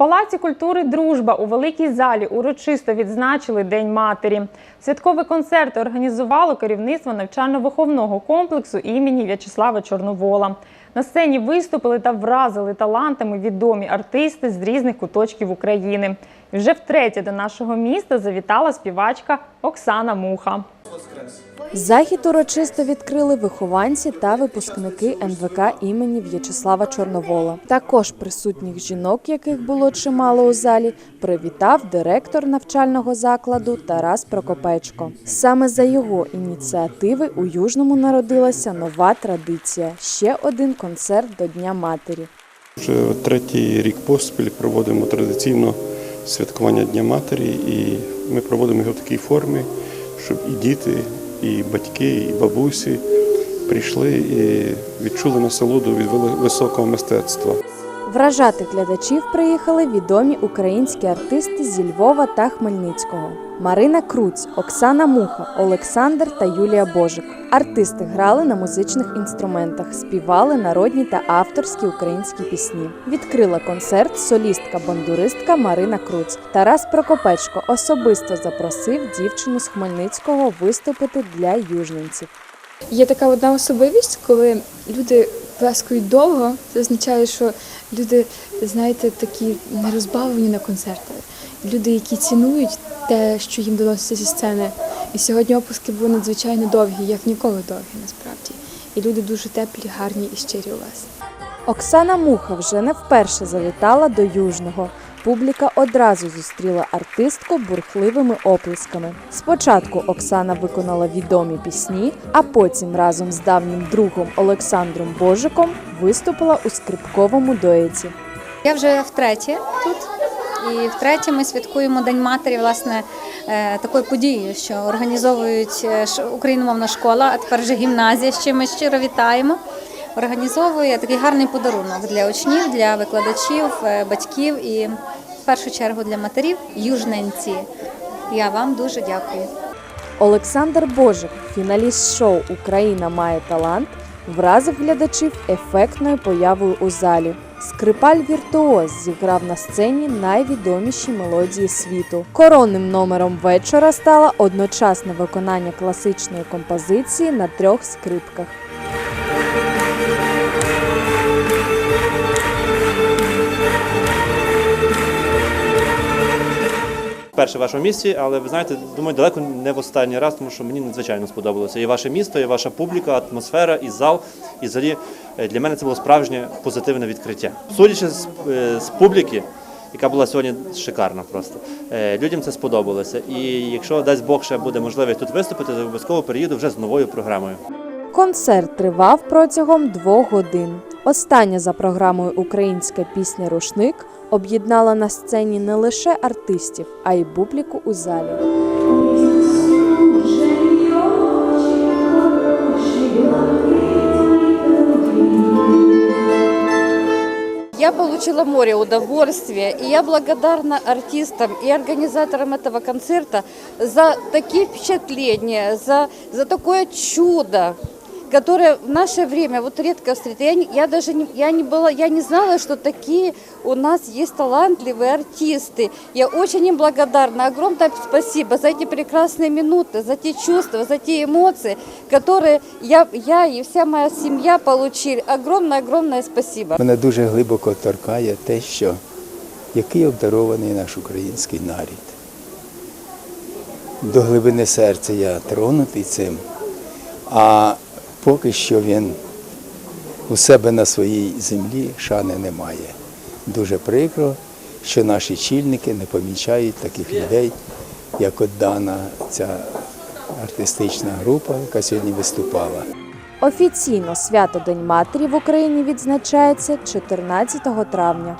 Палаці культури Дружба у великій залі урочисто відзначили День матері. Святкові концерти організувало керівництво навчально-виховного комплексу імені В'ячеслава Чорновола. На сцені виступили та вразили талантами відомі артисти з різних куточків України. І вже втретє до нашого міста завітала співачка Оксана Муха. Захід урочисто відкрили вихованці та випускники НВК імені В'ячеслава Чорновола. Також присутніх жінок, яких було чимало у залі, привітав директор навчального закладу Тарас Прокопечко. Саме за його ініціативи у Южному народилася нова традиція ще один концерт до Дня матері. Вже третій рік поспіль проводимо традиційно святкування Дня Матері, і ми проводимо його в такій формі, щоб і діти, і батьки, і бабусі прийшли і відчули насолоду від високого мистецтва. Вражати глядачів приїхали відомі українські артисти зі Львова та Хмельницького. Марина Круць, Оксана Муха, Олександр та Юлія Божик. Артисти грали на музичних інструментах, співали народні та авторські українські пісні. Відкрила концерт солістка-бандуристка Марина Круць. Тарас Прокопечко особисто запросив дівчину з Хмельницького виступити для южненців. Є така одна особливість, коли люди плескають довго, це означає, що люди, знаєте, такі нерозбавлені на концерти. Люди, які цінують те, що їм доноситься зі сцени. І сьогодні опуски були надзвичайно довгі, як ніколи довгі, насправді. І люди дуже теплі, гарні і щирі у вас. Оксана Муха вже не вперше завітала до Южного. Публіка одразу зустріла артистку бурхливими оплесками. Спочатку Оксана виконала відомі пісні, а потім разом з давнім другом Олександром Божиком виступила у скрипковому дуеті. Я вже втретє тут. І втретє ми святкуємо День матері, власне, е, такою подією, що організовують е, україномовна школа, а тепер вже гімназія, з чим ми щиро вітаємо. Організовує такий гарний подарунок для учнів, для викладачів, е, батьків і першу чергу для матерів южненці. Я вам дуже дякую. Олександр Божик, фіналіст шоу Україна має талант, вразив глядачів ефектною появою у залі. Скрипаль Віртуоз зіграв на сцені найвідоміші мелодії світу. Коронним номером вечора стало одночасне виконання класичної композиції на трьох скрипках. Перше в вашому місті, але ви знаєте, думаю, далеко не в останній раз, тому що мені надзвичайно сподобалося. І ваше місто, і ваша публіка, атмосфера, і зал. І взагалі е, для мене це було справжнє позитивне відкриття. Судячи з, е, з публіки, яка була сьогодні шикарна просто. е, Людям це сподобалося. І якщо дасть Бог ще буде можливість тут виступити, то обов'язково приїду вже з новою програмою. Концерт тривав протягом двох годин. Остання за програмою українська пісня Рушник об'єднала на сцені не лише артистів, а й публіку у залі. Я получила море удовольствия, и я благодарна артистам и организаторам этого концерта за такие впечатления, за, за такое чудо, которое в наше время вот редко встретить. Я, не- я даже не, я не была, я не знала, что такие у нас есть талантливые артисты. Я очень им благодарна. Огромное спасибо за эти прекрасные минуты, за те чувства, за те эмоции, которые я, я и вся моя семья получили. Огромное-огромное спасибо. Мене дуже глибоко торкає те, що який обдарований наш український нарід. До глибини серця я тронутий цим, а поки що він у себе на своїй землі шани немає. Дуже прикро, що наші чільники не помічають таких людей, як от дана ця артистична група, яка сьогодні виступала. Офіційно свято День матері в Україні відзначається 14 травня.